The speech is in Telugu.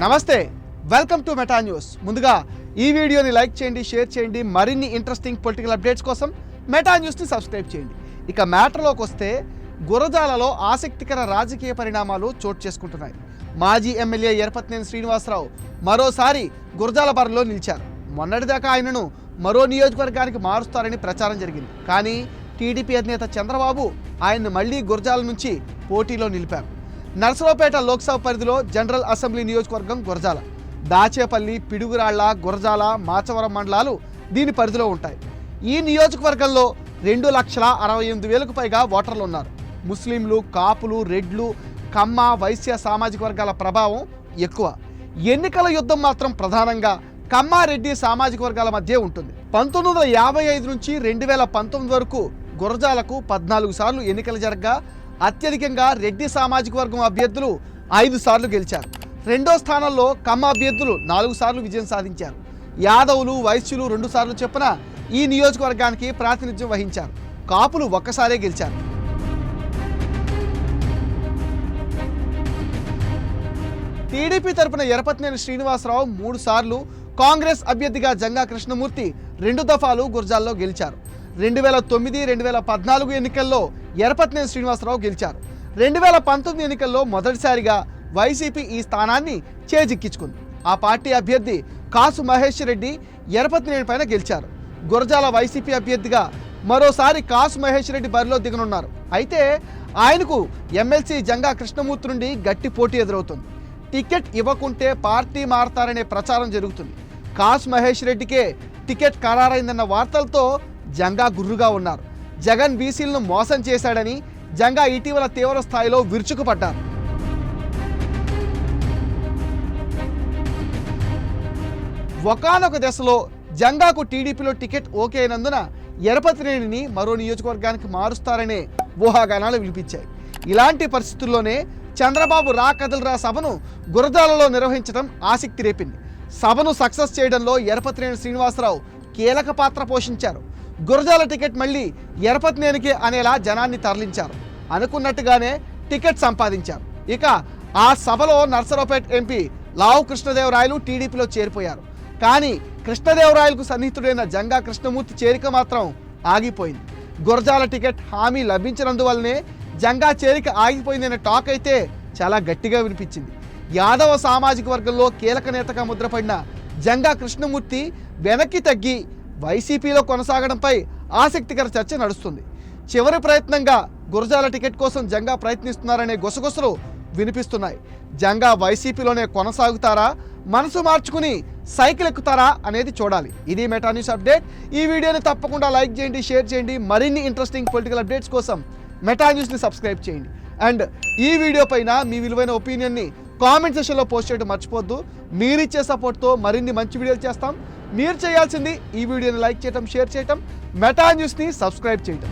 నమస్తే వెల్కమ్ టు మెటా న్యూస్ ముందుగా ఈ వీడియోని లైక్ చేయండి షేర్ చేయండి మరిన్ని ఇంట్రెస్టింగ్ పొలిటికల్ అప్డేట్స్ కోసం మెటా న్యూస్ని సబ్స్క్రైబ్ చేయండి. ఇక మ్యాటర్లోకి వస్తే గురజాలలో ఆసక్తికర రాజకీయ పరిణామాలు చోటు చేసుకుంటున్నాయి. మాజీ ఎమ్మెల్యే ఎరపతినేని శ్రీనివాసరావు మరోసారి గురజాల బరిలో నిలిచారు. మొన్నటిదాకా ఆయనను మరో నియోజకవర్గానికి మారుస్తారని ప్రచారం జరిగింది. కానీ టీడీపీ అధినేత చంద్రబాబు ఆయన్ను మళ్ళీ గురజాల నుంచి పోటీలో నిలిపారు. నర్సరావుపేట లోక్సభ పరిధిలో జనరల్ అసెంబ్లీ నియోజకవర్గం గురజాల. దాచేపల్లి పిడుగురాళ్ళ గురజాల మాచవరం మండలాలు దీని పరిధిలో ఉంటాయి. ఈ నియోజకవర్గంలో రెండు లక్షల అరవై ఎనిమిది వేలకు పైగా ఓటర్లు ఉన్నారు. ముస్లింలు కాపులు రెడ్లు కమ్మ వైశ్య సామాజిక వర్గాల ప్రభావం ఎక్కువ. ఎన్నికల యుద్ధం మాత్రం ప్రధానంగా కమ్మారెడ్డి సామాజిక వర్గాల మధ్య ఉంటుంది. పంతొమ్మిది వందల యాభై ఐదు నుంచి రెండు వేల పంతొమ్మిది వరకు గురజాలకు పద్నాలుగు సార్లు ఎన్నికలు జరగగా అత్యధికంగా రెడ్డి సామాజిక వర్గం అభ్యర్థులు ఐదు సార్లు గెలిచారు. రెండో స్థానంలో కమ్మ అభ్యర్థులు నాలుగు సార్లు విజయం సాధించారు. యాదవులు వైశ్యులు రెండు సార్లు చొప్పున ఈ నియోజకవర్గానికి ప్రాతినిధ్యం వహించారు. కాపులు ఒక్కసారే గెలిచారు. టీడీపీ తరపున ఎరపతినేని శ్రీనివాసరావు మూడు సార్లు కాంగ్రెస్ అభ్యర్థిగా జంగా కృష్ణమూర్తి రెండు దఫాలు గుర్జాల్లో గెలిచారు. రెండు వేల తొమ్మిది రెండు వేల పద్నాలుగు ఎన్నికల్లో ఎరపతినేని శ్రీనివాసరావు గెలిచారు. రెండు వేల పంతొమ్మిది ఎన్నికల్లో మొదటిసారిగా వైసీపీ ఈ స్థానాన్ని చేజిక్కించుకుంది. ఆ పార్టీ అభ్యర్థి కాసు మహేష్ రెడ్డి ఎరపతినేని పైన గెలిచారు. గురజాల వైసీపీ అభ్యర్థిగా మరోసారి కాసు మహేష్ రెడ్డి బరిలో దిగనున్నారు. అయితే ఆయనకు ఎమ్మెల్సీ జంగా కృష్ణమూర్తి నుండి గట్టి పోటీ ఎదురవుతుంది. టికెట్ ఇవ్వకుంటే పార్టీ మారతారనే ప్రచారం జరుగుతుంది. కాసు మహేష్ రెడ్డికే టికెట్ ఖరారైందన్న వార్తలతో జంగా గుర్రుగా ఉన్నారు. జగన్ బీసీలను మోసం చేశాడని జంగా ఇటీవల తీవ్ర స్థాయిలో విరుచుకుపడ్డారు. ఒకానొక దశలో జంగాకు టీడీపీలో టికెట్ ఓకే అయినందున ఎరపతినేనిని మరో నియోజకవర్గానికి మారుస్తారనే ఊహాగానాలు వినిపించాయి. ఇలాంటి పరిస్థితుల్లోనే చంద్రబాబు రా కదలరా సభను గురజాలలో నిర్వహించడం ఆసక్తి రేపింది. సభను సక్సెస్ చేయడంలో ఎరపతినేని శ్రీనివాసరావు కీలక పాత్ర పోషించారు. గురజాల టికెట్ మళ్ళీ ఎరపతినేనికే అనేలా జనాన్ని తరలించారు. అనుకున్నట్టుగానే టికెట్ సంపాదించారు. ఇక ఆ సభలో నర్సరావుపేట ఎంపీ లావు కృష్ణదేవరాయలు టీడీపీలో చేరిపోయారు. కానీ కృష్ణదేవరాయలకు సన్నిహితుడైన జంగా కృష్ణమూర్తి చేరిక మాత్రం ఆగిపోయింది. గురజాల టికెట్ హామీ లభించినందువల్లనే జంగా చేరిక ఆగిపోయిందనే టాక్ అయితే చాలా గట్టిగా వినిపించింది. యాదవ సామాజిక వర్గంలో కీలక నేతగా ముద్రపడిన జంగా కృష్ణమూర్తి వెనక్కి తగ్గి వైసీపీలో కొనసాగడంపై ఆసక్తికర చర్చ నడుస్తుంది. చివరి ప్రయత్నంగా గురజాల టికెట్ కోసం జంగా ప్రయత్నిస్తున్నారనే గుసగుసలు వినిపిస్తున్నాయి. జంగా వైసీపీలోనే కొనసాగుతారా? మనసు మార్చుకుని సైకిల్ ఎక్కుతారా అనేది చూడాలి. ఇది మెటా న్యూస్ అప్డేట్. ఈ వీడియోని తప్పకుండా లైక్ చేయండి షేర్ చేయండి. మరిన్ని ఇంట్రెస్టింగ్ పొలిటికల్ అప్డేట్స్ కోసం మెటా న్యూస్ని సబ్స్క్రైబ్ చేయండి. అండ్ ఈ వీడియో పైన మీ విలువైన ఒపీనియన్ని కామెంట్ సెషన్లో పోస్ట్ చేయడం మర్చిపోద్దు మీరిచ్చే సపోర్ట్తో మరిన్ని మంచి వీడియోలు చేస్తాం. మీరు చేయాల్సింది ఈ వీడియోని లైక్ చేయటం షేర్ చేయటం మెటా న్యూస్ని సబ్స్క్రైబ్ చేయటం.